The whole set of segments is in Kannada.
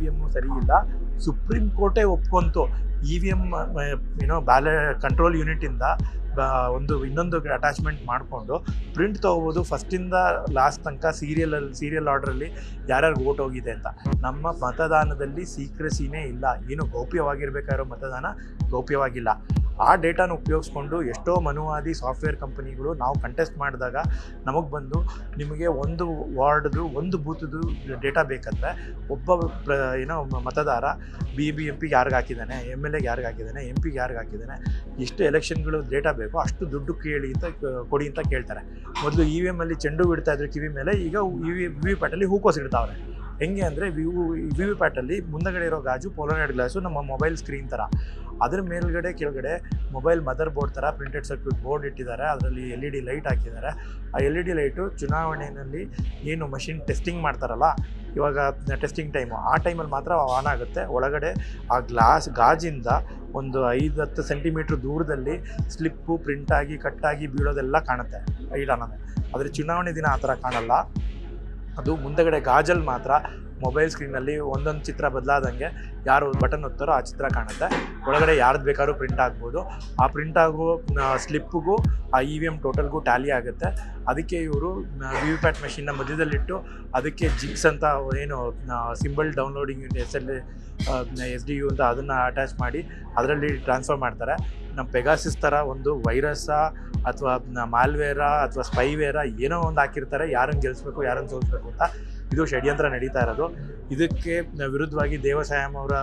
ವಿ ಎಂ ಸರಿ ಇಲ್ಲ. ಸುಪ್ರೀಂ ಕೋರ್ಟೇ ಒಪ್ಕೊಂತು. ಇ ವಿ ಎಂ ಏನೋ ಬ್ಯಾಲೆ ಕಂಟ್ರೋಲ್ ಯೂನಿಟಿಂದ ಒಂದು, ಇನ್ನೊಂದು ಅಟ್ಯಾಚ್ಮೆಂಟ್ ಮಾಡಿಕೊಂಡು ಪ್ರಿಂಟ್ ತೊಗೋಬೋದು. ಫಸ್ಟಿಂದ ಲಾಸ್ಟ್ ತನಕ ಸೀರಿಯಲಲ್ಲಿ ಸೀರಿಯಲ್ ಆರ್ಡ್ರಲ್ಲಿ ಯಾರ್ಯಾರು ಓಟ್ ಹೋಗಿದೆ ಅಂತ. ನಮ್ಮ ಮತದಾನದಲ್ಲಿ ಸೀಕ್ರೆಸಿನೇ ಇಲ್ಲ. ಏನು ಗೌಪ್ಯವಾಗಿರ್ಬೇಕಾಗಿರೋ ಮತದಾನ ಗೌಪ್ಯವಾಗಿಲ್ಲ. ಆ ಡೇಟಾನ ಉಪಯೋಗಿಸ್ಕೊಂಡು ಎಷ್ಟೋ ಮನುವಾದಿ ಸಾಫ್ಟ್ವೇರ್ ಕಂಪನಿಗಳು ನಾವು ಕಂಟೆಸ್ಟ್ ಮಾಡಿದಾಗ ನಮಗೆ ಬಂದು ನಿಮಗೆ ಒಂದು ವಾರ್ಡ್ದು, ಒಂದು ಬೂತ್ದು ಡೇಟಾ ಬೇಕಂದರೆ ಒಬ್ಬ ಪ್ರ, ಏನೋ ಮತದಾರ ಬಿ ಬಿ ಎಂ ಪಿಗೆ ಯಾರಿಗೆ ಹಾಕಿದ್ದಾನೆ ಎಂ ಎಲ್ ಎಗೆ ಯಾರಿಗೆ ಹಾಕಿದ್ದಾನೆ ಎಂ ಪಿಗೆ ಯಾರಿಗೆ ಹಾಕಿದ್ದಾನೆ, ಎಷ್ಟು ಎಲೆಕ್ಷನ್ಗಳು ಡೇಟಾ ಬೇಕೋ ಅಷ್ಟು ದುಡ್ಡು ಕೇಳಿ ಅಂತ ಕೊಡಿ ಅಂತ ಕೇಳ್ತಾರೆ. ಮೊದಲು ಇ ವಿ ಎಮ್ಮಲ್ಲಿ ಚೆಂಡು ಬಿಡ್ತಾ ಇದ್ರು ಕಿವಿ ಮೇಲೆ, ಈಗ ಇ ವಿ ವಿ ಪ್ಯಾಟಲ್ಲಿ ಹೂಕೋಸ್ ಇಡ್ತಾವ್ರೆ. ಹೆಂಗೆ ಅಂದರೆ ವಿವು ವಿ ವಿ ಪ್ಯಾಟಲ್ಲಿ ಮುಂದಗಡೆ ಇರೋ ಗಾಜು ಪೋಲೋನೈಡ್ ಗ್ಲಾಸು ನಮ್ಮ ಮೊಬೈಲ್ ಸ್ಕ್ರೀನ್ ಥರ ಅದ್ರ ಮೇಲ್ಗಡೆ, ಕೆಳಗಡೆ ಮೊಬೈಲ್ ಮದರ್ ಬೋರ್ಡ್ ಥರ ಪ್ರಿಂಟೆಡ್ ಸರ್ಕ್ಯೂಟ್ ಬೋರ್ಡ್ ಇಟ್ಟಿದ್ದಾರೆ. ಅದರಲ್ಲಿ ಎಲ್ ಇ ಡಿ ಲೈಟ್ ಹಾಕಿದ್ದಾರೆ. ಆ ಎಲ್ ಇ ಡಿ ಲೈಟು ಚುನಾವಣೆಯಲ್ಲಿ ಏನು ಮಷಿನ್ ಟೆಸ್ಟಿಂಗ್ ಮಾಡ್ತಾರಲ್ಲ, ಇವಾಗ ಟೆಸ್ಟಿಂಗ್ ಟೈಮು ಆ ಟೈಮಲ್ಲಿ ಮಾತ್ರ ಆನ್ ಆಗುತ್ತೆ. ಒಳಗಡೆ ಆ ಗ್ಲಾಸ್ ಗಾಜಿಂದ ಒಂದು ಐದು ಹತ್ತು ಸೆಂಟಿಮೀಟ್ರ್ ದೂರದಲ್ಲಿ ಸ್ಲಿಪ್ಪು ಪ್ರಿಂಟಾಗಿ ಕಟ್ಟಾಗಿ ಬೀಳೋದೆಲ್ಲ ಕಾಣುತ್ತೆ. ಐಡ್ ಅನ್ನೋದು ಆದರೆ ಚುನಾವಣೆ ದಿನ ಆ ಥರ ಕಾಣಲ್ಲ. ಅದು ಮುಂದಗಡೆ ಗಾಜಲ್ಲಿ ಮಾತ್ರ ಮೊಬೈಲ್ ಸ್ಕ್ರೀನಲ್ಲಿ ಒಂದೊಂದು ಚಿತ್ರ ಬದಲಾದಂಗೆ ಯಾರು ಬಟನ್ ಒತ್ತಾರೋ ಆ ಚಿತ್ರ ಕಾಣುತ್ತೆ. ಒಳಗಡೆ ಯಾರ್ದು ಬೇಕಾದ್ರೂ ಪ್ರಿಂಟ್ ಆಗ್ಬೋದು. ಆ ಪ್ರಿಂಟ್ ಆಗೋ ಸ್ಲಿಪ್ಪಿಗೂ ಆ ಇ ವಿ ಎಂ ಟೋಟಲ್ಗೂ ಟ್ಯಾಲಿ ಆಗುತ್ತೆ. ಅದಕ್ಕೆ ಇವರು ವಿ ವಿ ಪ್ಯಾಟ್ ಮೆಷಿನ್ನ ಮಧ್ಯದಲ್ಲಿಟ್ಟು ಅದಕ್ಕೆ ಜಿಕ್ಸ್ ಅಂತ ಏನು symbol downloading S L S D U ಅಂತ ಅದನ್ನು ಅಟ್ಯಾಚ್ ಮಾಡಿ ಅದರಲ್ಲಿ ಟ್ರಾನ್ಸ್ಫರ್ ಮಾಡ್ತಾರೆ. ನಮ್ಮ ಪೆಗಾಸಿಸ್ ಥರ ಒಂದು ವೈರಸ್ಸಾ ಅಥವಾ ಮಾಲ್ವೇರ ಅಥವಾ ಸ್ಪೈವೇರ ಏನೋ ಒಂದು ಹಾಕಿರ್ತಾರೆ, ಯಾರನ್ನು ಗೆಲ್ಲಿಸ್ಬೇಕು ಯಾರನ್ನು ಸೋಲಿಸ್ಬೇಕು ಅಂತ ಇದು ಷಡ್ಯಂತ್ರ ನಡೀತಾ ಇರೋದು. ಇದಕ್ಕೆ ವಿರುದ್ಧವಾಗಿ ದೇವಸಾಯಂ ಅವರ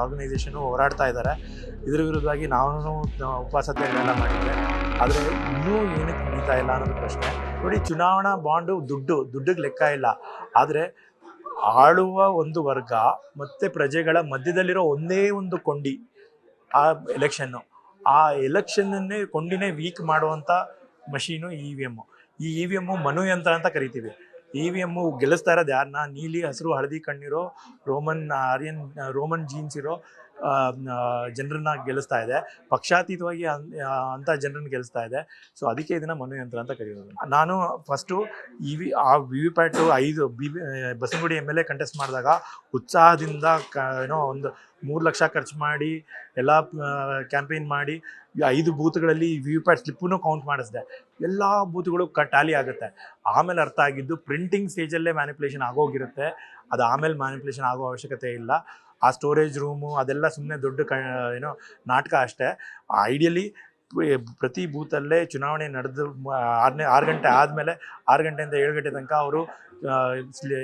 ಆರ್ಗನೈಸೇಷನು ಹೋರಾಡ್ತಾ ಇದ್ದಾರೆ ಇದರ ವಿರುದ್ಧವಾಗಿ ನಾವು ಉಪವಾಸ ಎಲ್ಲ ಮಾಡಿದ್ದೆ. ಆದರೆ ಇನ್ನೂ ಏನಕ್ಕೆ ನಡೀತಾ ಇಲ್ಲ ಅನ್ನೋದು ಪ್ರಶ್ನೆ. ನೋಡಿ, ಚುನಾವಣಾ ಬಾಂಡು ದುಡ್ಡು, ದುಡ್ಡಿಗೆ ಲೆಕ್ಕ ಇಲ್ಲ. ಆದರೆ ಆಳುವ ಒಂದು ವರ್ಗ ಮತ್ತು ಪ್ರಜೆಗಳ ಮಧ್ಯದಲ್ಲಿರೋ ಒಂದೇ ಒಂದು ಕೊಂಡಿ ಆ ಎಲೆಕ್ಷನ್ನು ಆ ಎಲೆಕ್ಷನ್ನನ್ನೇ ಕೊಂಡಿನೇ ವೀಕ್ ಮಾಡುವಂಥ ಮಷೀನು ಇ ವಿ ಎಮ್ಮು ಈ ಇ ವಿ ಎಮ್ಮು ಮನುಯಂತ್ರ ಅಂತ ಕರಿತೀವಿ. ಇ ವಿ ಎಮ್ಮು ಗೆಲ್ಲಿಸ್ತಾ ಇರೋದು ಯಾರನ್ನ ನೀಲಿ, ಹಸಿರು, ಹಳದಿ ಕಣ್ಣಿರೋ ರೋಮನ್, ಆರ್ಯನ್, ರೋಮನ್ ಜೀನ್ಸ್ ಇರೋ ಜನರನ್ನ ಗೆಲ್ಲಿಸ್ತಾ ಇದೆ. ಪಕ್ಷಾತೀತವಾಗಿ ಅಂಥ ಜನರನ್ನ ಗೆಲ್ಲಿಸ್ತಾ ಇದೆ. ಸೊ ಅದಕ್ಕೆ ಇದನ್ನ ಮನುಯಂತ್ರ ಅಂತ ಕರೆಯೋದು ನಾನು ಫಸ್ಟು ಇ ವಿ, ಆ ವಿ ವಿ ಪ್ಯಾಟು ಐದು B B Basavanagudi M L A contest ಮಾಡಿದಾಗ ಉತ್ಸಾಹದಿಂದ ಕ, ಏನೋ ಒಂದು ಮೂರು ಲಕ್ಷ ಖರ್ಚು ಮಾಡಿ, ಎಲ್ಲ ಕ್ಯಾಂಪೇನ್ ಮಾಡಿ, ಐದು ಬೂತ್ಗಳಲ್ಲಿ ವಿ ವಿ ಪ್ಯಾಟ್ ಸ್ಲಿಪ್ಪನ್ನು ಕೌಂಟ್ ಮಾಡಿಸಿದೆ. ಎಲ್ಲ ಬೂತ್ಗಳು ಕ ಟ್ಯಾಲಿ ಆಗುತ್ತೆ. ಆಮೇಲೆ ಅರ್ಥ ಆಗಿದ್ದು ಪ್ರಿಂಟಿಂಗ್ ಸ್ಟೇಜಲ್ಲೇ ಮ್ಯಾನಿಪುಲೇಷನ್ ಆಗೋಗಿರುತ್ತೆ. ಅದು ಆಮೇಲೆ ಮ್ಯಾನಿಪುಲೇಷನ್ ಆಗೋ ಅವಶ್ಯಕತೆ ಇಲ್ಲ. ಆ ಸ್ಟೋರೇಜ್ ರೂಮು ಅದೆಲ್ಲ ಸುಮ್ಮನೆ ದೊಡ್ಡ ಕ, ಏನೋ ನಾಟಕ ಅಷ್ಟೇ. ಐಡಿಯಲಿ ಪ್ರತಿ ಬೂತಲ್ಲೇ ಚುನಾವಣೆ ನಡೆದು ಆರನೇ, ಆರು ಗಂಟೆ ಆದಮೇಲೆ ಆರು ಗಂಟೆಯಿಂದ ಏಳು ಗಂಟೆ ತನಕ ಅವರು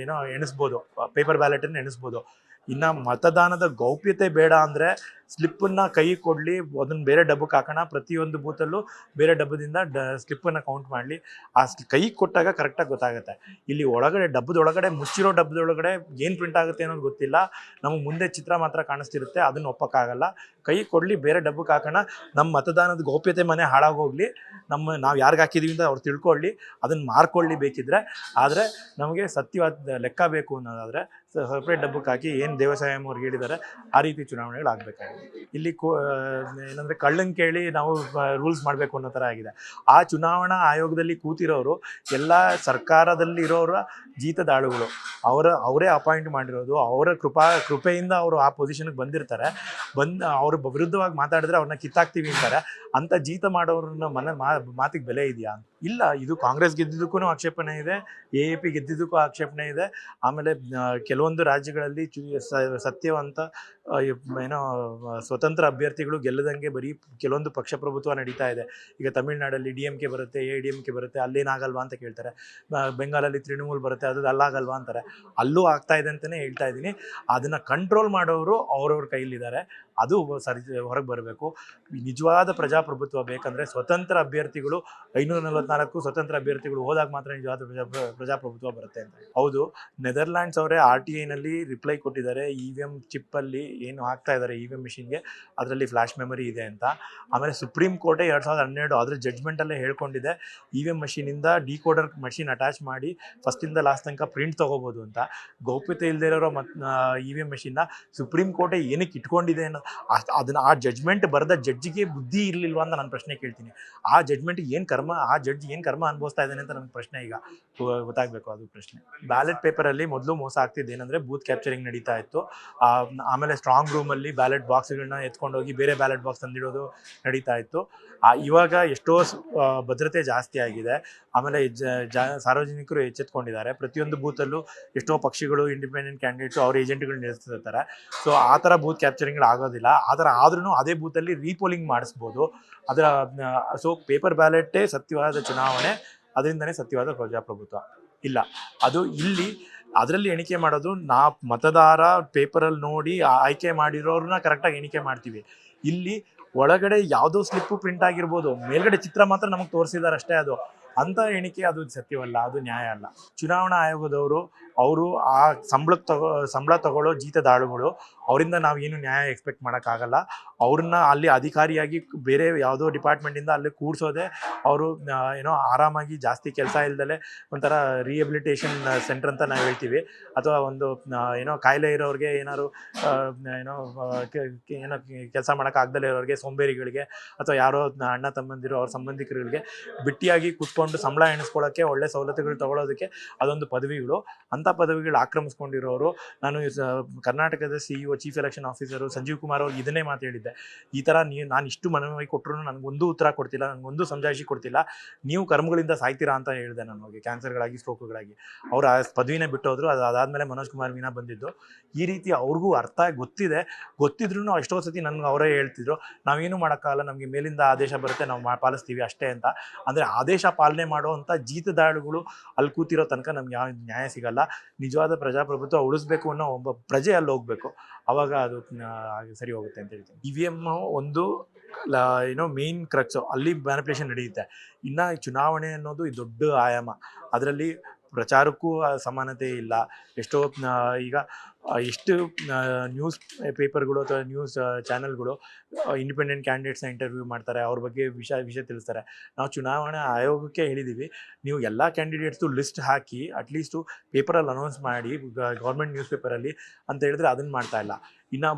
ಏನೋ ಎಣಿಸ್ಬೋದು ಪೇಪರ್ ಬ್ಯಾಲೆಟನ್ನು ಎಣಿಸ್ಬೋದು. ಇನ್ನು ಮತದಾನದ ಗೌಪ್ಯತೆ ಬೇಡ ಅಂದರೆ ಸ್ಲಿಪ್ಪನ್ನು ಕೈ ಕೊಡಲಿ, ಅದನ್ನು ಬೇರೆ ಡಬ್ಬಕ್ಕೆ ಹಾಕೋಣ. ಪ್ರತಿಯೊಂದು ಬೂತಲ್ಲೂ ಬೇರೆ ಡಬ್ಬದಿಂದ ಡ, ಸ್ಲಿಪ್ಪನ್ನು ಕೌಂಟ್ ಮಾಡಲಿ. ಆ ಕೈ ಕೊಟ್ಟಾಗ ಕರೆಕ್ಟಾಗಿ ಗೊತ್ತಾಗುತ್ತೆ. ಇಲ್ಲಿ ಒಳಗಡೆ ಡಬ್ಬದ ಒಳಗಡೆ ಮುಚ್ಚಿರೋ ಡಬ್ಬದೊಳಗಡೆ ಏನು ಪ್ರಿಂಟ್ ಆಗುತ್ತೆ ಅನ್ನೋದು ಗೊತ್ತಿಲ್ಲ. ನಮಗೆ ಮುಂದೆ ಚಿತ್ರ ಮಾತ್ರ ಕಾಣಿಸ್ತಿರುತ್ತೆ, ಅದನ್ನು ಒಪ್ಪಕ್ಕಾಗಲ್ಲ. ಕೈ ಕೊಡಲಿ, ಬೇರೆ ಡಬ್ಬಕ್ಕೆ ಹಾಕೋಣ. ನಮ್ಮ ಮತದಾನದ ಗೌಪ್ಯತೆ ಮನೆ ಹಾಳಾಗೋಗ್ಲಿ. ನಮ್ಮ ನಾವು ಯಾರಿಗೆ ಹಾಕಿದೀವಿ ಅಂತ ಅವ್ರು ತಿಳ್ಕೊಳ್ಳಿ ಅದನ್ನು ಮಾರ್ಕೊಳ್ಳಿ ಬೇಕಿದ್ರೆ. ಆದರೆ ನಮಗೆ ಸತ್ಯವಾದ ಲೆಕ್ಕ ಬೇಕು ಅನ್ನೋದಾದರೆ ಸಪ್ರೇಟ್ ಡಬ್ಬಕ್ಕೆ ಹಾಕಿ ಏನು ದೇವಸಾಯಂ ಅವ್ರಿಗೆ ಹೇಳಿದ್ದಾರೆ ಆ ರೀತಿ ಚುನಾವಣೆಗಳು ಆಗಬೇಕಾಗಿದೆ. ಇಲ್ಲಿ ಏನಂದ್ರೆ ಏನಂದರೆ ಕಳ್ಳನ್ ಕೇಳಿ ನಾವು ರೂಲ್ಸ್ ಮಾಡಬೇಕು ಅನ್ನೋ ಥರ ಆಗಿದೆ. ಆ ಚುನಾವಣಾ ಆಯೋಗದಲ್ಲಿ ಕೂತಿರೋರು, ಎಲ್ಲ ಸರ್ಕಾರದಲ್ಲಿರೋರ ಜೀತದಾಳುಗಳು ಅವರ, ಅವರೇ ಅಪಾಯಿಂಟ್ ಮಾಡಿರೋದು, ಅವರ ಕೃಪಾ, ಕೃಪೆಯಿಂದ ಅವರು ಆ ಪೊಸಿಷನ್ಗೆ ಬಂದಿರ್ತಾರೆ. ಬಂದು, ಅವ್ರ ವಿರುದ್ಧವಾಗಿ ಮಾತಾಡಿದ್ರೆ ಅವ್ರನ್ನ ಕಿತ್ತಾಕ್ತೀವಿ ಅಂತಾರೆ. ಅಂಥ ಜೀತ ಮಾಡೋರನ್ನ ಮನ ಮಾತಿಗೆ ಬೆಲೆ ಇದೆಯಾ ಇಲ್ಲ, ಇದು ಕಾಂಗ್ರೆಸ್ ಗೆದ್ದಿದ್ದಕ್ಕೂ ಆಕ್ಷೇಪಣೆ ಇದೆ, ಎ ಎ ಪಿ ಗೆದ್ದಿದ್ದಕ್ಕೂ ಆಕ್ಷೇಪಣೆ ಇದೆ. ಆಮೇಲೆ ಕೆಲವೊಂದು ರಾಜ್ಯಗಳಲ್ಲಿ ಚು ಸತ್ಯವಂತ ಏನೋ ಸ್ವತಂತ್ರ ಅಭ್ಯರ್ಥಿಗಳು ಗೆಲ್ಲದಂಗೆ ಬರೀ ಕೆಲವೊಂದು ಪಕ್ಷ ಪ್ರಭುತ್ವ ನಡೀತಾ ಇದೆ. ಈಗ ತಮಿಳ್ನಾಡಲ್ಲಿ ಡಿ ಎಂ ಕೆ ಬರುತ್ತೆ, ಎ ಡಿ ಎಂ ಕೆ ಬರುತ್ತೆ ಅಲ್ಲೇನಾಗಲ್ವಾ ಅಂತ ಕೇಳ್ತಾರೆ. ಬೆಂಗಾಲಲ್ಲಿ ತೃಣಮೂಲ್ ಬರುತ್ತೆ, ಅದು ಅಲ್ಲಾಗಲ್ವಾ ಅಂತಾರೆ. ಅಲ್ಲೂ ಆಗ್ತಾ ಇದೆ ಅಂತಲೇ ಹೇಳ್ತಾ ಇದ್ದೀನಿ. ಅದನ್ನು ಕಂಟ್ರೋಲ್ ಮಾಡೋರು ಅವ್ರವ್ರ ಕೈಯಲ್ಲಿದ್ದಾರೆ. ಅದು ಸರಿ, ಹೊರಗೆ ಬರಬೇಕು. ನಿಜವಾದ ಪ್ರಜಾಪ್ರಭುತ್ವ ಬೇಕಂದರೆ ಸ್ವತಂತ್ರ ಅಭ್ಯರ್ಥಿಗಳು ಐನೂರ ನಲವತ್ನಾಲ್ಕು ಸ್ವತಂತ್ರ ಅಭ್ಯರ್ಥಿಗಳು ಹೋದಾಗ ಮಾತ್ರ ನಿಜವಾದ ಪ್ರಜಾ ಪ್ರಜಾಪ್ರಭುತ್ವ ಬರುತ್ತೆ ಅಂತ. ಹೌದು, ನೆದರ್ಲ್ಯಾಂಡ್ಸ್ ಅವರೇ ಆರ್ ಟಿ ಐನಲ್ಲಿ ರಿಪ್ಲೈ ಕೊಟ್ಟಿದ್ದಾರೆ. ಇ ವಿ ಎಂ ಚಿಪ್ಪಲ್ಲಿ ಏನು ಹಾಕ್ತಾ ಇದ್ದಾರೆ ಇ ವಿ ಎಂ ಮಿಷಿನ್ಗೆ ಅದರಲ್ಲಿ ಫ್ಲ್ಯಾಶ್ ಮೆಮರಿ ಇದೆ ಅಂತ. ಆಮೇಲೆ ಸುಪ್ರೀಂ ಕೋರ್ಟೇ ಎರಡು ಸಾವಿರದ ಹನ್ನೆರಡು ಅದರ ಜಡ್ಜ್ಮೆಂಟಲ್ಲೇ ಹೇಳ್ಕೊಂಡಿದೆ. ಇ ವಿ ಎಂ ಮಷೀನಿಂದ ಡಿಕೋಡರ್ ಮಷಿನ್ ಅಟ್ಯಾಚ್ ಮಾಡಿ ಫಸ್ಟಿಂದ ಲಾಸ್ಟ್ ತನಕ ಪ್ರಿಂಟ್ ತೊಗೋಬೋದು ಅಂತ. ಗೌಪ್ಯತೆ ಇಲ್ಲದೆ ಇರೋ ಮತ್ ಇ ವಿ ಎಂ ಮಷಿನ್ನ ಸುಪ್ರೀಂ ಕೋರ್ಟೇ ಏನಕ್ಕೆ ಇಟ್ಕೊಂಡಿದೆ ಅನ್ನೋ ಅದನ್ನು ಅದನ್ನ ಆ ಜಡ್ಜ್ಮೆಂಟ್ ಬರೆದ ಜಡ್ಜ್ಗೆ ಬುದ್ಧಿ ಇರಲಿಲ್ವಾ ಅಂತ ನಾನು ಪ್ರಶ್ನೆ ಕೇಳ್ತೀನಿ. ಆ ಜಡ್ಜ್ಮೆಂಟ್ ಏನು ಕರ್ಮ ಆ ಜಡ್ಜ್ ಏನು ಕರ್ಮ ಅನುಭವಿಸ್ತಾ ಇದ್ದಾನೆ ಅಂತ ನನಗೆ ಪ್ರಶ್ನೆ ಈಗ ಗೊತ್ತಾಗಬೇಕು ಅದು ಪ್ರಶ್ನೆ. ಬ್ಯಾಲೆಟ್ ಪೇಪರಲ್ಲಿ ಮೊದಲು ಮೋಸ ಆಗ್ತಿದ್ದು ಏನಂದರೆ ಬೂತ್ ಕ್ಯಾಪ್ಚರಿಂಗ್ ನಡೀತಾ ಇತ್ತು. ಆಮೇಲೆ ಸ್ಟ್ರಾಂಗ್ ರೂಮಲ್ಲಿ ಬ್ಯಾಲೆಟ್ ಬಾಕ್ಸ್ಗಳನ್ನ ಎತ್ಕೊಂಡೋಗಿ ಬೇರೆ ಬ್ಯಾಲೆಟ್ ಬಾಕ್ಸ್ ತಂದಿಡೋದು ನಡೀತಾ ಇತ್ತು. ಇವಾಗ ಎಷ್ಟೋ ಭದ್ರತೆ ಜಾಸ್ತಿ ಆಗಿದೆ. ಆಮೇಲೆ ಜ ಸಾರ್ವಜನಿಕರು ಎಚ್ಚೆತ್ಕೊಂಡಿದ್ದಾರೆ. ಪ್ರತಿಯೊಂದು ಬೂತಲ್ಲೂ ಎಷ್ಟೋ ಪಕ್ಷಿಗಳು ಇಂಡಿಪೆಂಡೆಂಟ್ ಕ್ಯಾಂಡಿಡೇಟ್ಸ್ ಅವ್ರ ಏಜೆಂಟ್ಗಳು ನಿಲ್ಲಿಸ್ತಿರ್ತಾರೆ ಸೊ ಆ ಥರ ಬೂತ್ ಕ್ಯಾಪ್ಚರಿಂಗ್ ಆಗೋದಿಲ್ಲ. ಆ ಥರ ಆದ್ರೂ ಅದೇ ಬೂತಲ್ಲಿ ರೀಪೋಲಿಂಗ್ ಮಾಡಿಸ್ಬೋದು. ಅದರ ಸೊ ಪೇಪರ್ ಬ್ಯಾಲೆಟೇ ಸತ್ಯವಾದ ಚುನಾವಣೆ, ಅದರಿಂದನೇ ಸತ್ಯವಾದ ಪ್ರಜಾಪ್ರಭುತ್ವ. ಇಲ್ಲ, ಅದು ಇಲ್ಲಿ, ಅದರಲ್ಲಿ ಎಣಿಕೆ ಮಾಡೋದು ನಾ ಮತದಾರ ಪೇಪರಲ್ಲಿ ನೋಡಿ ಆಯ್ಕೆ ಮಾಡಿರೋರನ್ನ ಕರೆಕ್ಟಾಗಿ ಎಣಿಕೆ ಮಾಡ್ತೀವಿ. ಇಲ್ಲಿ ಒಳಗಡೆ ಯಾವುದೋ ಸ್ಲಿಪ್ಪು ಪ್ರಿಂಟ್ ಆಗಿರ್ಬೋದು, ಮೇಲ್ಗಡೆ ಚಿತ್ರ ಮಾತ್ರ ನಮಗೆ ತೋರಿಸಿದಾರೆ ಅಷ್ಟೇ ಅದು. ಅಂತ ಎಣಿಕೆ ಅದು ಸತ್ಯವಲ್ಲ, ಅದು ನ್ಯಾಯ ಅಲ್ಲ. ಚುನಾವಣಾ ಆಯೋಗದವರು ಅವರು ಆ ಸಂಬಳಕ್ಕೆ ತಗೋ, ಸಂಬಳ ತಗೊಳ್ಳೋ ಜೀತದಾಳುಗಳು ಅವರಿಂದ ನಾವು ಏನು ನ್ಯಾಯ ಎಕ್ಸ್ಪೆಕ್ಟ್ ಮಾಡೋಕ್ಕಾಗಲ್ಲ. ಅವ್ರನ್ನ ಅಲ್ಲಿ ಅಧಿಕಾರಿಯಾಗಿ ಬೇರೆ ಯಾವುದೋ ಡಿಪಾರ್ಟ್ಮೆಂಟಿಂದ ಅಲ್ಲಿ ಕೂಡ್ಸೋದೆ ಅವರು ಏನೋ ಆರಾಮಾಗಿ ಜಾಸ್ತಿ ಕೆಲಸ ಇಲ್ಲದಲೇ ಒಂಥರ ರಿಹೆಬಿಲಿಟೇಷನ್ ಸೆಂಟರ್ ಅಂತ ನಾವು ಹೇಳ್ತೀವಿ. ಅಥವಾ ಒಂದು ಏನೋ ಕಾಯಿಲೆ ಇರೋರಿಗೆ ಏನಾದ್ರು ಏನೋ ಏನೋ ಕೆಲಸ ಮಾಡೋಕ್ಕಾಗ್ದಲೇ ಇರೋರಿಗೆ, ಸೋಂಬೇರಿಗಳಿಗೆ ಅಥವಾ ಯಾರೋ ಅಣ್ಣ ತಮ್ಮಂದಿರು ಅವ್ರ ಸಂಬಂಧಿಕರುಗಳಿಗೆ ಬಿಟ್ಟಿಯಾಗಿ ಕೂತ್ಕೊಂಡು ಸಂಬಳ ಎಣಿಸ್ಕೊಳ್ಳೋಕ್ಕೆ ಒಳ್ಳೆ ಸವಲತ್ತುಗಳು ತಗೊಳ್ಳೋದಕ್ಕೆ ಅದೊಂದು ಪದವಿಗಳು. ಅಂಥ ಪದವಿಗಳು ಆಕ್ರಮಿಸ್ಕೊಂಡಿರೋರು. ನಾನು ಕರ್ನಾಟಕದ C E chief election officer Sanjeev Kumar ಅವ್ರಿಗೆ ಇದನ್ನೇ ಮಾತು ಹೇಳಿದ್ದೆ. ಈ ಥರ ನೀವು ನಾನು ಇಷ್ಟು ಮನವಿ ಕೊಟ್ಟರು ನನಗೊಂದು ಉತ್ತರ ಕೊಡ್ತಿಲ್ಲ ನನಗೊಂದು ಸಮಜಾಯಿಷಿ ಕೊಡ್ತಿಲ್ಲ. ನೀವು ಕರ್ಮಗಳಿಂದ ಸಾಯ್ತೀರಾ ಅಂತ ಹೇಳಿದೆ ನಾನು ಕ್ಯಾನ್ಸರ್ಗಳಾಗಿ, ಸ್ಟ್ರೋಕ್ಗಳಾಗಿ. ಅವ್ರು ಆ ಪದವಿನೇ ಬಿಟ್ಟೋದ್ರು, ಅದು, ಅದಾದಮೇಲೆ ಮನೋಜ್ ಕುಮಾರ್ ಮೀನಾ ಬಂದಿದ್ದು. ಈ ರೀತಿ ಅವ್ರಿಗೂ ಅರ್ಥ ಗೊತ್ತಿದೆ. ಗೊತ್ತಿದ್ರು ಎಷ್ಟೋ ಸತಿ ನನಗೆ ಅವರೇ ಹೇಳ್ತಿದ್ರು. ನಾವೇನು ಮಾಡೋಕ್ಕಾಗಲ್ಲ, ನಮಗೆ ಮೇಲಿಂದ ಆದೇಶ ಬರುತ್ತೆ, ನಾವು ಮಾ- ಪಾಲಿಸ್ತೀವಿ ಅಷ್ಟೇ ಅಂತ. ಅಂದರೆ ಆದೇಶ ಪಾಲನೆ ಮಾಡುವಂಥ ಜೀತದಾಳುಗಳು ಅಲ್ಲಿ ಕೂತಿರೋ ತನಕ ನಮ್ಗೆ ಯಾವ ನ್ಯಾಯ ಸಿಗಲ್ಲ. ನಿಜವಾದ ಪ್ರಜಾಪ್ರಭುತ್ವ ಉಳಿಸ್ಬೇಕು ಅನ್ನೋ ಒಬ್ಬ ಪ್ರಜೆ ಅಲ್ಲಿ ಹೋಗ್ಬೇಕು. ಅವಾಗ ಅದು ಸರಿ ಹೋಗುತ್ತೆ ಅಂತ ಹೇಳ್ತೀನಿ. ಇ ವಿ ಎಂ ಒಂದು ಏನೋ ಮೇನ್ ಕ್ರಕ್ಸು ಅಲ್ಲಿ ಮ್ಯಾನಿಪುಲೇಷನ್ ನಡೆಯುತ್ತೆ. ಇನ್ನು ಚುನಾವಣೆ ಅನ್ನೋದು ದೊಡ್ಡ ಆಯಾಮ. ಅದರಲ್ಲಿ ಪ್ರಚಾರಕ್ಕೂ ಸಮಾನತೆ ಇಲ್ಲ. ಎಷ್ಟೋ ಈಗ ಎಷ್ಟು ನ್ಯೂಸ್ ಪೇಪರ್ಗಳು ಅಥವಾ ನ್ಯೂಸ್ ಚಾನೆಲ್ಗಳು ಇಂಡಿಪೆಂಡೆಂಟ್ ಕ್ಯಾಂಡಿಡೇಟ್ಸ್ನ ಇಂಟರ್ವ್ಯೂ ಮಾಡ್ತಾರೆ, ಅವ್ರ ಬಗ್ಗೆ ವಿಷಯ ವಿಷಯ ತಿಳಿಸ್ತಾರೆ. ನಾವು ಚುನಾವಣಾ ಆಯೋಗಕ್ಕೆ ಹೇಳಿದ್ದೀವಿ ನೀವು ಎಲ್ಲ ಕ್ಯಾಂಡಿಡೇಟ್ಸು ಲಿಸ್ಟ್ ಹಾಕಿ ಅಟ್ಲೀಸ್ಟು ಪೇಪರಲ್ಲಿ ಅನೌನ್ಸ್ ಮಾಡಿ ಗೌರ್ಮೆಂಟ್ ನ್ಯೂಸ್ ಪೇಪರಲ್ಲಿ ಅಂತ ಹೇಳಿದ್ರೆ ಅದನ್ನು ಮಾಡ್ತಾ ಇಲ್ಲ. ಇನ್ನು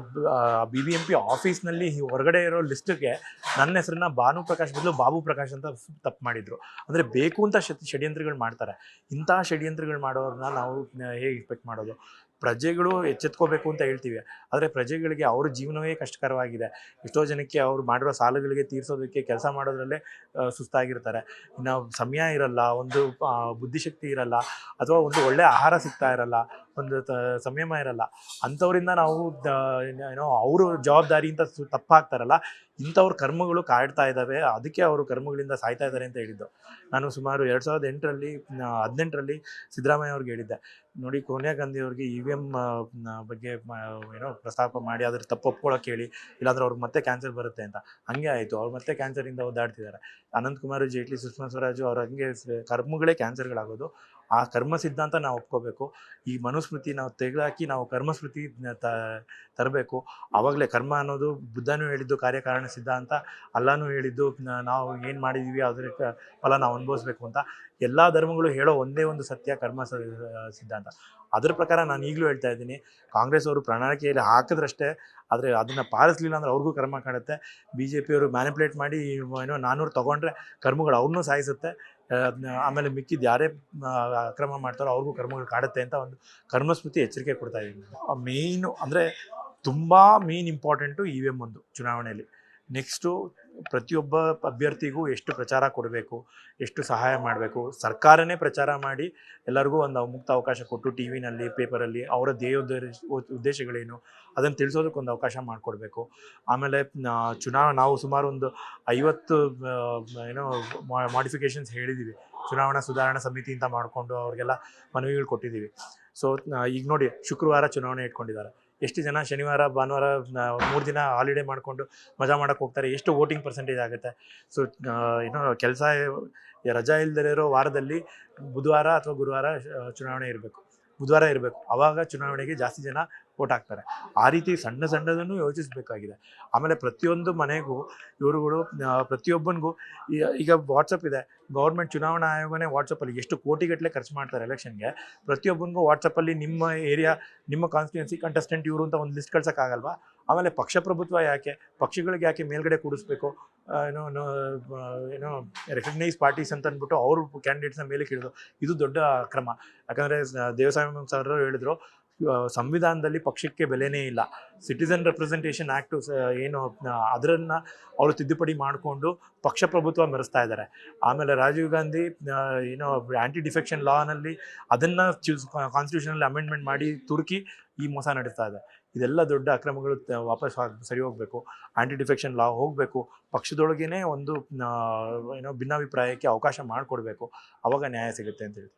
ಬಿ ಬಿ ಎಂ ಪಿ ಆಫೀಸ್ನಲ್ಲಿ ಹೊರಗಡೆ ಇರೋ ಲಿಸ್ಟ್ಗೆ ನನ್ನ ಹೆಸರನ್ನ ಭಾನು ಪ್ರಕಾಶ್ ಬದಲು ಬಾಬು ಪ್ರಕಾಶ್ ಅಂತ ತಪ್ಪು ಮಾಡಿದರು. ಅಂದರೆ ಬೇಕು ಅಂತ ಷಡ್ಯಂತ್ರಗಳು ಮಾಡ್ತಾರೆ. ಇಂಥ ಷಡ್ಯಂತ್ರಗಳು ಮಾಡೋರನ್ನ ನಾವು ಹೇಗೆ ಎಕ್ಸ್ಪೆಕ್ಟ್ ಮಾಡೋದು? ಪ್ರಜೆಗಳು ಎಚ್ಚೆತ್ಕೋಬೇಕು ಅಂತ ಹೇಳ್ತೀವಿ. ಆದರೆ ಪ್ರಜೆಗಳಿಗೆ ಅವ್ರ ಜೀವನವೇ ಕಷ್ಟಕರವಾಗಿದೆ. ಎಷ್ಟೋ ಜನಕ್ಕೆ ಅವ್ರು ಮಾಡಿರೋ ಸಾಲಗಳಿಗೆ ತೀರಿಸೋದಕ್ಕೆ ಕೆಲಸ ಮಾಡೋದ್ರಲ್ಲೇ ಸುಸ್ತಾಗಿರ್ತಾರೆ. ಇನ್ನು ಸಮಯ ಇರಲ್ಲ, ಒಂದು ಬುದ್ಧಿಶಕ್ತಿ ಇರಲ್ಲ, ಅಥವಾ ಒಂದು ಒಳ್ಳೆಯ ಆಹಾರ ಸಿಗ್ತಾ ಇರಲ್ಲ ಒಂದು ತ, ಸಂಯಮ ಇರಲ್ಲ. ಅಂಥವರಿಂದ ನಾವು ಏನೋ ಅವರು ಜವಾಬ್ದಾರಿ ಅಂತ ತಪ್ಪಾಗ್ತಾರಲ್ಲ, ಇಂಥವ್ರ ಕರ್ಮಗಳು ಕಾಡ್ತಾ ಇದ್ದಾವೆ ಅದಕ್ಕೆ ಅವರು ಕರ್ಮಗಳಿಂದ ಸಾಯ್ತಾ ಇದ್ದಾರೆ ಅಂತ ಹೇಳಿದ್ದು. ನಾನು ಸುಮಾರು ಎರಡು ಸಾವಿರದ ಎಂಟರಲ್ಲಿ ಹದಿನೆಂಟರಲ್ಲಿ ಸಿದ್ದರಾಮಯ್ಯ ಅವ್ರಿಗೆ ಹೇಳಿದ್ದೆ. ನೋಡಿ, ಸೋನಿಯಾ ಗಾಂಧಿ ಅವ್ರಿಗೆ ಇ ವಿ ಎಂ ಬಗ್ಗೆ ಏನೋ ಪ್ರಸ್ತಾಪ ಮಾಡಿ, ಅದ್ರ ತಪ್ಪು ಒಪ್ಕೊಳ್ಳೋಕೆ ಹೇಳಿ ಇಲ್ಲಾಂದ್ರೆ ಅವ್ರಿಗೆ ಮತ್ತೆ ಕ್ಯಾನ್ಸರ್ ಬರುತ್ತೆ ಅಂತ. ಹಂಗೆ ಆಯಿತು. ಅವ್ರು ಮತ್ತೆ ಕ್ಯಾನ್ಸರಿಂದ ಒದ್ದಾಡ್ತಿದ್ದಾರೆ ಅನಂತ್ ಕುಮಾರ್ ಜೇಟ್ಲಿ, ಸುಷ್ಮಾ ಸ್ವರಾಜು ಅವ್ರು ಹಂಗೆ ಕರ್ಮಗಳೇ ಕ್ಯಾನ್ಸರ್ಗಳಾಗೋದು ಆ ಕರ್ಮ ಸಿದ್ಧಾಂತ ನಾವು ಒಪ್ಕೋಬೇಕು. ಈ ಮನುಸ್ಮೃತಿ ನಾವು ತೆಗೆದಾಕಿ ನಾವು ಕರ್ಮಸ್ಮೃತಿ ತ, ತರಬೇಕು. ಆವಾಗಲೇ ಕರ್ಮ ಅನ್ನೋದು ಬುದ್ಧನೂ ಹೇಳಿದ್ದು ಕಾರ್ಯಕಾರಣ ಸಿದ್ಧಾಂತ, ಅಲ್ಲನೂ ಹೇಳಿದ್ದು ನಾವು ಏನು ಮಾಡಿದ್ದೀವಿ ಅದರ ಫಲ ನಾವು ಅನುಭವಿಸ್ಬೇಕು ಅಂತ. ಎಲ್ಲ ಧರ್ಮಗಳು ಹೇಳೋ ಒಂದೇ ಒಂದು ಸತ್ಯ ಕರ್ಮ ಸಿದ್ಧಾಂತ. ಅದ್ರ ಪ್ರಕಾರ ನಾನು ಈಗಲೂ ಹೇಳ್ತಾ ಇದ್ದೀನಿ, ಕಾಂಗ್ರೆಸ್ ಅವರು ಪ್ರಣಾಳಿಕೆಯಲ್ಲಿ ಹಾಕಿದ್ರಷ್ಟೇ, ಆದರೆ ಅದನ್ನು ಪಾಲಿಸ್ಲಿಲ್ಲ ಅಂದರೆ ಅವ್ರಿಗೂ ಕರ್ಮ ಕಾಣುತ್ತೆ. ಬಿ ಜೆ ಪಿಯವರು ಮ್ಯಾನಿಪುಲೇಟ್ ಮಾಡಿ, ಏನೋ ನಾನ್ನೂರು ತೊಗೊಂಡ್ರೆ ಕರ್ಮಗಳು ಅವ್ರನ್ನೂ ಸಾಯಿಸುತ್ತೆ. ಆಮೇಲೆ ಮಿಕ್ಕಿದ್ದು ಯಾರೇ ಅಕ್ರಮ ಮಾಡ್ತಾರೋ ಅವ್ರಿಗೂ ಕರ್ಮಗಳು ಕಾಡುತ್ತೆ ಅಂತ ಒಂದು ಕರ್ಮಸ್ಮೃತಿ ಎಚ್ಚರಿಕೆ ಕೊಡ್ತಾ ಇದ್ದೀನಿ ಮೇಯ್ನು ಅಂದರೆ ತುಂಬ main important E V M ಒಂದು ಚುನಾವಣೆಯಲ್ಲಿ. ನೆಕ್ಸ್ಟು ಪ್ರತಿಯೊಬ್ಬ ಅಭ್ಯರ್ಥಿಗೂ ಎಷ್ಟು ಪ್ರಚಾರ ಕೊಡಬೇಕು, ಎಷ್ಟು ಸಹಾಯ ಮಾಡಬೇಕು, ಸರ್ಕಾರನೇ ಪ್ರಚಾರ ಮಾಡಿ ಎಲ್ಲರಿಗೂ ಒಂದು ಮುಕ್ತ ಅವಕಾಶ ಕೊಟ್ಟು ಟಿ ವಿನಲ್ಲಿ, ಪೇಪರಲ್ಲಿ ಅವರ ಧ್ಯೇಯೋದ್ದೇಶ ಉದ್ದೇಶಗಳೇನು ಅದನ್ನು ತಿಳಿಸೋದಕ್ಕೆ ಒಂದು ಅವಕಾಶ ಮಾಡಿಕೊಡ್ಬೇಕು. ಆಮೇಲೆ ಚುನಾವ ನಾವು ಸುಮಾರು ಒಂದು ಐವತ್ತು ಏನೋ ಮಾಡಿಫಿಕೇಷನ್ಸ್ ಹೇಳಿದ್ದೀವಿ. ಚುನಾವಣಾ ಸುಧಾರಣಾ ಸಮಿತಿ ಅಂತ ಮಾಡಿಕೊಂಡು ಅವ್ರಿಗೆಲ್ಲ ಮನವಿಗಳು ಕೊಟ್ಟಿದ್ದೀವಿ. ಸೊ ಈಗ ನೋಡಿ ಶುಕ್ರವಾರ ಚುನಾವಣೆ ಇಟ್ಕೊಂಡಿದ್ದಾರೆ. ಎಷ್ಟು ಜನ ಶನಿವಾರ, ಭಾನುವಾರ ಮೂರು ದಿನ ಹಾಲಿಡೇ ಮಾಡಿಕೊಂಡು ಮಜಾ ಮಾಡೋಕ್ಕೆ ಹೋಗ್ತಾರೆ? ಎಷ್ಟು ವೋಟಿಂಗ್ ಪರ್ಸೆಂಟೇಜ್ ಆಗುತ್ತೆ? ಸೊ ಏನೋ ಕೆಲಸ ರಜಾ ಇಲ್ದೇ ಇರೋ ವಾರದಲ್ಲಿ ಬುಧವಾರ ಅಥವಾ ಗುರುವಾರ ಚುನಾವಣೆ ಇರಬೇಕು. ಬುಧವಾರ ಇರಬೇಕು. ಆವಾಗ ಚುನಾವಣೆಗೆ ಜಾಸ್ತಿ ಜನ ಓಟ್ ಹಾಕ್ತಾರೆ. ಆ ರೀತಿ ಸಣ್ಣ ಸಣ್ಣದನ್ನು ಯೋಚಿಸಬೇಕಾಗಿದೆ. ಆಮೇಲೆ ಪ್ರತಿಯೊಂದು ಮನೆಗೂ ಇವರುಗಳು ಪ್ರತಿಯೊಬ್ಬನಿಗೂ ಈಗ ವಾಟ್ಸಪ್ ಇದೆ. ಗೌರ್ಮೆಂಟ್ ಚುನಾವಣಾ ಆಯೋಗನೇ ವಾಟ್ಸಪ್ಪಲ್ಲಿ ಎಷ್ಟು ಕೋಟಿಗಟ್ಟಲೆ ಖರ್ಚು ಮಾಡ್ತಾರೆ ಎಲೆಕ್ಷನ್ಗೆ. ಪ್ರತಿಯೊಬ್ಬನಿಗೂ ವಾಟ್ಸಪ್ಪಲ್ಲಿ ನಿಮ್ಮ ಏರಿಯಾ, ನಿಮ್ಮ ಕಾನ್ಸ್ಟಿಟ್ಯೂನ್ಸಿ ಕಂಟೆಸ್ಟೆಂಟ್ ಇವರು ಅಂತ ಒಂದು ಲಿಸ್ಟ್ ಕಳ್ಸೋಕ್ಕಾಗಲ್ವಾ? ಆಮೇಲೆ ಪಕ್ಷ ಪ್ರಭುತ್ವ ಯಾಕೆ? ಪಕ್ಷಗಳಿಗೆ ಯಾಕೆ ಮೇಲ್ಗಡೆ ಕೂಡಿಸ್ಬೇಕು? ಏನು, ಏನೋ ರೆಕಗ್ನೈಸ್ ಪಾರ್ಟೀಸ್ ಅಂತ ಅಂದ್ಬಿಟ್ಟು ಅವರು ಕ್ಯಾಂಡಿಡೇಟ್ಸ್ನ ಮೇಲೆ ಕೇಳಿದ್ರು ಇದು ದೊಡ್ಡ ಕ್ರಮ ಯಾಕಂದರೆ ದೇವಸ್ವಾಮಿ ಸರ್ ಹೇಳಿದ್ರು ಸಂವಿಧಾನದಲ್ಲಿ ಪಕ್ಷಕ್ಕೆ ಬೆಲೆನೇ ಇಲ್ಲ. ಸಿಟಿಸನ್ ರೆಪ್ರೆಸೆಂಟೇಷನ್ ಆ್ಯಕ್ಟು ಏನು ಅದರನ್ನು ಅವರು ತಿದ್ದುಪಡಿ ಮಾಡಿಕೊಂಡು ಪಕ್ಷ ಪ್ರಭುತ್ವ ಮೆರೆಸ್ತಾ ಇದ್ದಾರೆ ಆಮೇಲೆ ರಾಜೀವ್ ಗಾಂಧಿ ಏನೋ ಆ್ಯಂಟಿ ಡಿಫೆಕ್ಷನ್ ಲಾನಲ್ಲಿ ಅದನ್ನು ಚೂಸ್ ಕಾನ್ಸ್ಟಿಟ್ಯೂಷನಲ್ಲಿ ಅಮೆಂಡ್ಮೆಂಟ್ ಮಾಡಿ ತುರುಕಿ ಈ ಮೋಸ ನಡೆಸ್ತಾ ಇದೆ. ಇದೆಲ್ಲ ದೊಡ್ಡ ಅಕ್ರಮಗಳು ವಾಪಸ್ ಸರಿ ಹೋಗಬೇಕು. ಆ್ಯಂಟಿ ಡಿಫೆಕ್ಷನ್ ಲಾ ಹೋಗಬೇಕು. ಪಕ್ಷದೊಳಗೇನೆ ಒಂದು ಏನೋ ಭಿನ್ನಾಭಿಪ್ರಾಯಕ್ಕೆ ಅವಕಾಶ ಮಾಡಿಕೊಡ್ಬೇಕು. ಅವಾಗ ನ್ಯಾಯ ಸಿಗುತ್ತೆ ಅಂತ ಹೇಳಿ